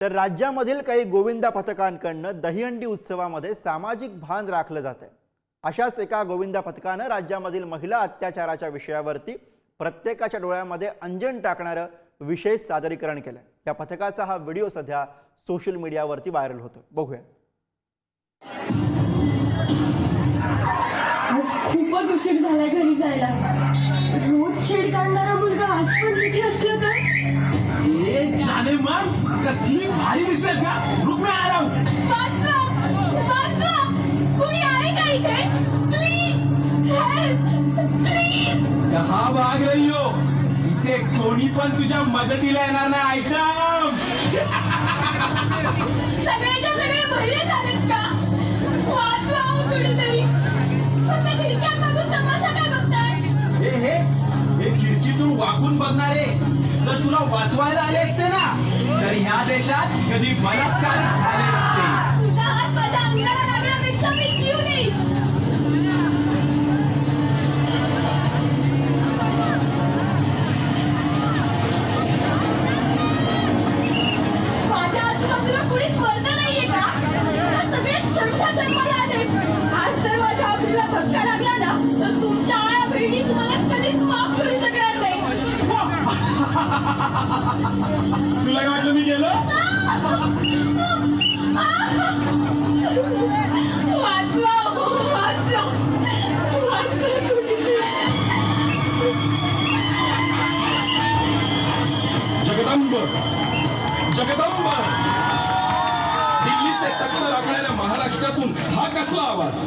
तर राज्यामधील काही गोविंदा पथकांकडनं दहीहंडी उत्सवामध्ये सामाजिक भान राखलं जात आहे अशाच एका गोविंदा पथकानं राज्यामधील महिला अत्याचाराच्या विषयावरती प्रत्येकाच्या डोळ्यामध्ये अंजन टाकणारं विशेष सादरीकरण केलंय. या पथकाचा हा व्हिडिओ सध्या सोशल मीडियावरती व्हायरल होतो बघूया. आज खूपच उशीर झालाय घरी जायला. रोज छेड काढणारा मुलगा आज पण तिथे असलं तर? जाने मन कसली भारी दिसेल का? रुक मैं आ रहा हूं. वाचवा! वाचवा! कुणी आहे का इथे? प्लीज प्लीज कहा भाग रही हो. इथे कोणी पण तुझ्या मदतीला येणार नाही आयटम सगळेच्या सगळे बहिरे झालेत का? वाचवा हो फक्त तमाशा काय बघताय? हे हे हे खिडकीतून वाकून बघणारे. जर तुला वाचवायला आले असते ना तर ह्या देशात कधी बलात्कार झाले नसते. माझ्या आजूबाजूला कुणीच वर्ग नाहीये का? का सगळे तुला काय वाटलं मी गेलो? जगदंब जगदंब. दिल्लीचे तक्र राखणाऱ्या महाराष्ट्रातून हा कसला आवाज?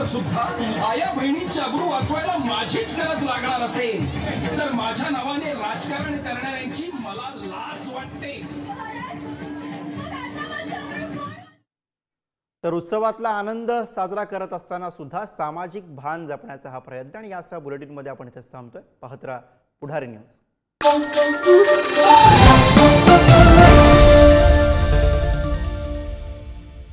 वर्षानंतर सुद्धा आया बहिणींची अब्रू वाचवायला माझीच गरज लागणार असेल. तर माझ्या नावाने राजकारण करणाऱ्यांची मला लाज वाटते. तर उत्सवातला आनंद साजरा करत असताना सुद्धा सामाजिक भान जपण्याचा हा प्रयत्न आणि यासह बुलेटिनमध्ये आपण इथेच थांबतोय. पाहत राहा पुढारी न्यूज.